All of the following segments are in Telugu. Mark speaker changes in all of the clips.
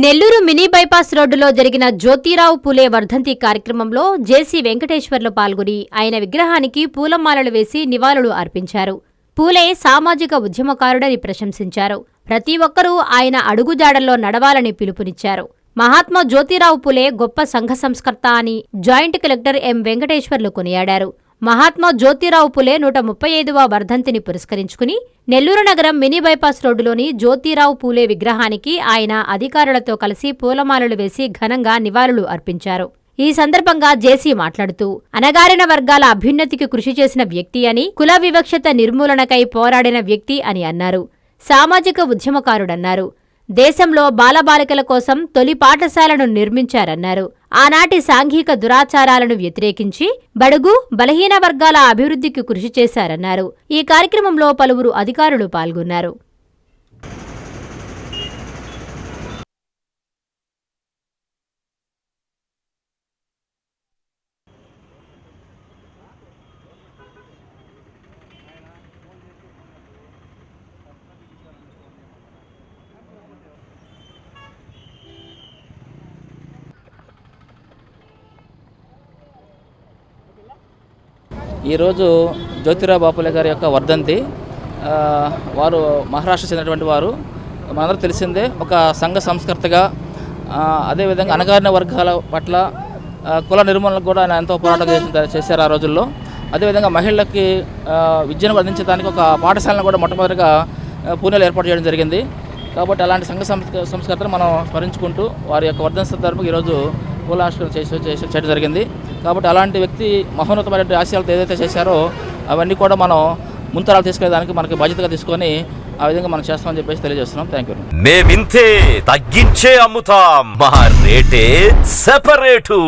Speaker 1: నెల్లూరు మినీ బైపాస్ రోడ్డులో జరిగిన జ్యోతిరావు పూలే వర్ధంతి కార్యక్రమంలో జేసీ వెంకటేశ్వర్లు పాల్గొని ఆయన విగ్రహానికి పూలమాలలు వేసి నివాళులు అర్పించారు. పూలే సామాజిక ఉద్యమకారుడని ప్రశంసించారు. ప్రతి ఒక్కరూ ఆయన అడుగుజాడల్లో నడవాలని పిలుపునిచ్చారు. మహాత్మా జ్యోతిరావు పూలే గొప్ప సంఘ సంస్కర్త అని జాయింట్ కలెక్టర్ ఎం వెంకటేశ్వర్లు కొనియాడారు. మహాత్మా జ్యోతిరావు పులే నూట ముప్పై ఐదవ వర్ధంతిని పురస్కరించుకుని నెల్లూరు నగరం మినీ బైపాస్ రోడ్డులోని జ్యోతిరావు పూలే విగ్రహానికి ఆయన అధికారులతో కలిసి పూలమాలలు వేసి ఘనంగా నివాళులు అర్పించారు. ఈ సందర్భంగా జేసీ మాట్లాడుతూ అణగారిన వర్గాల అభ్యున్నతికి కృషి చేసిన వ్యక్తి అని కుల వివక్షత నిర్మూలనకై పోరాడిన వ్యక్తి అని అన్నారు. సామాజిక ఉద్యమకారుడన్నారు. దేశంలో బాలబాలికల కోసం తొలి పాఠశాలను నిర్మించారన్నారు. ఆనాటి సాంఘిక దురాచారాలను వ్యతిరేకించి బడుగు బలహీన వర్గాల అభివృద్ధికి కృషి చేశారన్నారు. ఈ కార్యక్రమంలో పలువురు అధికారులు పాల్గొన్నారు.
Speaker 2: ఈరోజు జ్యోతిరావు బాపులే గారి యొక్క వర్ధంతి. వారు మహారాష్ట్ర చెందినటువంటి వారు. మనందరూ తెలిసిందే ఒక సంఘ సంస్కర్తగా అదేవిధంగా అణగారిన వర్గాల పట్ల కుల నిర్మూలనకు కూడా ఆయన ఎంతో పోరాటం చేశారు ఆ రోజుల్లో. అదేవిధంగా మహిళలకి విద్యను అందించడానికి ఒక పాఠశాలను కూడా మొట్టమొదటిగా పూణేలో ఏర్పాటు చేయడం జరిగింది. కాబట్టి అలాంటి సంఘ సంస్క సంస్కర్తను మనం స్మరించుకుంటూ వారి యొక్క వర్ధన సందర్భంగా ఈరోజు పూలాష్టం చేసి చేయడం జరిగింది. కాబట్టి అలాంటి వ్యక్తి మహోన్నతమైన ఆశయాలతో ఏదైతే చేశారో అవన్నీ కూడా మనం ముంతరాలు తీసుకునేదానికి మనకి బాధ్యతగా తీసుకొని ఆ విధంగా మనం చేస్తామని చెప్పేసి తెలియజేస్తున్నాం. థ్యాంక్ యూ
Speaker 3: మేమింతే తగ్గించే అమ్ముతాం. మా రేటే సెపరేటు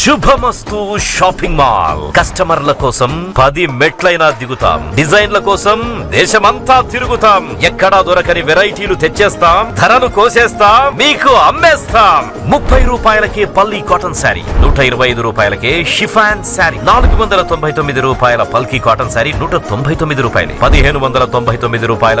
Speaker 3: శుభమస్తు షాపింగ్ మాల్ కస్టమర్ల కోసం పది మెట్లైనా దిగుతాం. డిజైన్ల కోసం దేశమంతా తిరుగుతాం. ఎక్కడా దొరకని వెరైటీలు తెచ్చేస్తాం. ధరను కోసేస్తాం. మీకు అమ్మేస్తాం. ముప్పై రూపాయలకే పల్లి కాటన్ శారీ నూట ఇరవై ఐదు రూపాయలకే షిఫాన్ శారీ నాలుగు వందల తొంభై తొమ్మిది రూపాయల పల్కీ కాటన్ శారీ నూట తొంభై తొమ్మిది రూపాయలు పదిహేను వందల తొంభై తొమ్మిది రూపాయల